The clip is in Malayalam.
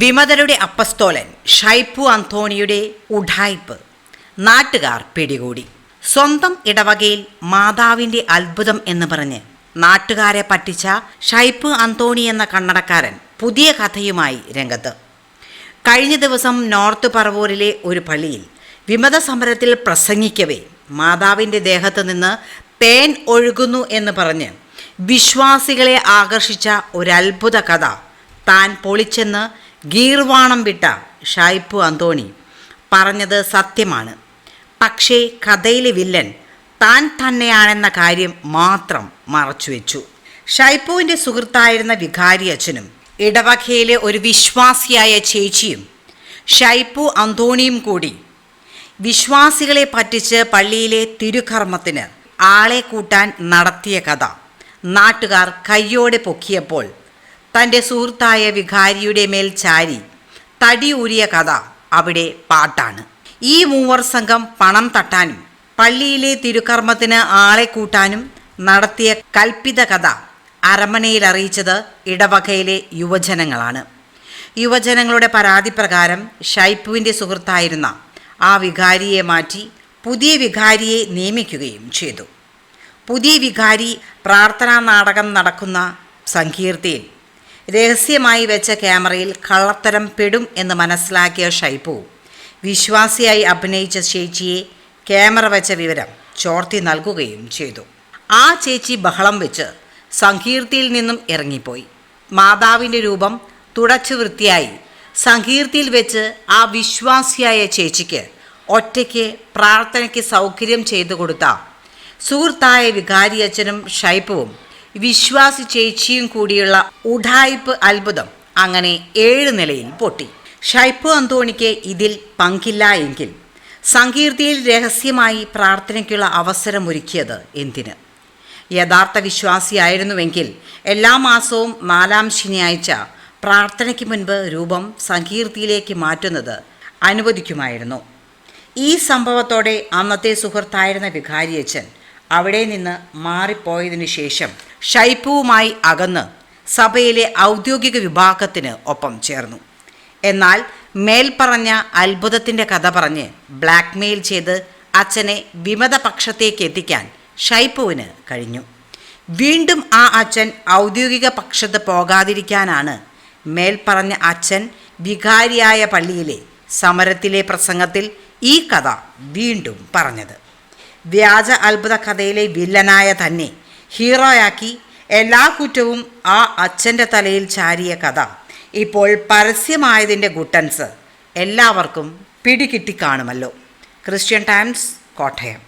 വിമതരുടെ അപ്പസ്തോലൻ ഷൈപ്പു അന്തോണിയുടെ ഉഠായ്പ് നാട്ടുകാർ പിടികൂടി. സ്വന്തം ഇടവകയിൽ മാതാവിന്റെ അത്ഭുതം എന്ന് പറഞ്ഞ് നാട്ടുകാരെ പറ്റിച്ച ഷൈപ്പ് അന്തോണി എന്ന കണ്ണടക്കാരൻ പുതിയ കഥയുമായി രംഗത്ത്. കഴിഞ്ഞ ദിവസം നോർത്ത് പറവൂരിലെ ഒരു പള്ളിയിൽ വിമത സമരത്തിൽ പ്രസംഗിക്കവേ മാതാവിന്റെ ദേഹത്ത് നിന്ന് പേൻ ഒഴുകുന്നു എന്ന് പറഞ്ഞ് വിശ്വാസികളെ ആകർഷിച്ച ഒരത്ഭുത കഥ താൻ പൊളിച്ചെന്ന് ഗീർവാണം വിട്ട ഷായ്പു അന്തോണി പറഞ്ഞത് സത്യമാണ്. പക്ഷേ കഥയിലെ വില്ലൻ താൻ തന്നെയാണെന്ന കാര്യം മാത്രം മറച്ചുവെച്ചു ഷൈപ്പുവിന്റെ സുഹൃത്തായിരുന്ന വികാരി അച്ഛനും ഇടവകയിലെ ഒരു വിശ്വാസിയായ ചേച്ചിയും ഷൈപ്പു അന്തോണിയും കൂടി വിശ്വാസികളെ പറ്റിച്ച് പള്ളിയിലെ തിരുകർമ്മത്തിന് ആളെ കൂട്ടാൻ നടത്തിയ കഥ നാട്ടുകാർ കയ്യോടെ പൊക്കിയപ്പോൾ തന്റെ സുഹൃത്തായ വികാരിയുടെ മേൽ ചാരി തടി ഊരിയ കഥ അവിടെ പാട്ടാണ്. ഈ മൂവർ സംഘം പണം തട്ടാനും പള്ളിയിലെ തിരുക്കർമ്മത്തിന് ആളെ കൂട്ടാനും നടത്തിയ കൽപ്പിത കഥ അരമനയിൽ അറിയിച്ചത് ഇടവകയിലെ യുവജനങ്ങളാണ്. യുവജനങ്ങളുടെ പരാതി പ്രകാരം ഷൈപ്പുവിന്റെ സുഹൃത്തായിരുന്ന ആ വികാരിയെ മാറ്റി പുതിയ വികാരിയെ നിയമിക്കുകയും ചെയ്തു. പുതിയ വികാരി പ്രാർത്ഥനാ നാടകം നടക്കുന്ന സങ്കീർത്തിയിൽ രഹസ്യമായി വെച്ച ക്യാമറയിൽ കള്ളത്തരം പെടും എന്ന് മനസ്സിലാക്കിയ ഷൈപ്പു വിശ്വാസിയായി അഭിനയിച്ച ചേച്ചിയെ ക്യാമറ വെച്ച വിവരം ചോർത്തി നൽകുകയും ചെയ്തു. ആ ചേച്ചി ബഹളം വെച്ച് സങ്കീർത്തിയിൽ നിന്നും ഇറങ്ങിപ്പോയി. മാതാവിന്റെ രൂപം തുടച്ചു വൃത്തിയായി സങ്കീർത്തിയിൽ വെച്ച് ആ വിശ്വാസിയായ ചേച്ചിക്ക് ഒറ്റയ്ക്ക് പ്രാർത്ഥനയ്ക്ക് സൗകര്യം ചെയ്തു കൊടുത്ത സുഹൃത്തായ വികാരിയച്ഛനും ഷൈപ്പുവും വിശ്വാസി ചേച്ചിയും കൂടിയുള്ള ഉഡായിപ്പ് അത്ഭുതം അങ്ങനെ ഏഴ് നിലയിൽ പൊട്ടി. ഷൈപ്പു അന്തോണിക്ക് ഇതിൽ പങ്കില്ല എങ്കിൽ സങ്കീർത്തിയിൽ രഹസ്യമായി പ്രാർത്ഥനയ്ക്കുള്ള അവസരമൊരുക്കിയത് എന്തിന്? യഥാർത്ഥ വിശ്വാസിയായിരുന്നുവെങ്കിൽ എല്ലാ മാസവും നാലാം ശനിയാഴ്ച പ്രാർത്ഥനയ്ക്ക് മുൻപ് രൂപം സങ്കീർത്തിയിലേക്ക് മാറ്റുന്നത് അനുവദിക്കുമായിരുന്നു. ഈ സംഭവത്തോടെ അന്നത്തെ സുഹൃത്തായിരുന്ന വികാരിയച്ഛൻ അവിടെ നിന്ന് മാറിപ്പോയതിനു ശേഷം ഷൈപ്പുവുമായി അകന്ന് സഭയിലെ ഔദ്യോഗിക വിഭാഗത്തിന് ഒപ്പം ചേർന്നു. എന്നാൽ മേൽപ്പറഞ്ഞ അത്ഭുതത്തിന്റെ കഥ പറഞ്ഞ് ബ്ലാക്ക്മെയിൽ ചെയ്ത് അച്ഛനെ വിമതപക്ഷത്തേക്ക് എത്തിക്കാൻ ഷൈപ്പുവിന് കഴിഞ്ഞു. വീണ്ടും ആ അച്ഛൻ ഔദ്യോഗിക പക്ഷത്ത് പോകാതിരിക്കാനാണ് മേൽപ്പറഞ്ഞ അച്ഛൻ വികാരിയായ പള്ളിയിലെ സമരത്തിലെ പ്രസംഗത്തിൽ ഈ കഥ വീണ്ടും പറഞ്ഞത്. വ്യാജ അത്ഭുത കഥയിലെ വില്ലനായ തന്നെ. ഹീറോയാക്കി എല്ലാ കുറ്റവും ആ അച്ഛന്റെ തലയിൽ ചാരിയ കഥ. ഇപ്പോൾ പരസ്യമായതിന്റെ ഗുട്ടൻസ് എല്ലാവർക്കും പിടികിട്ടിക്കാണുമല്ലോ. Christian times Kottayam.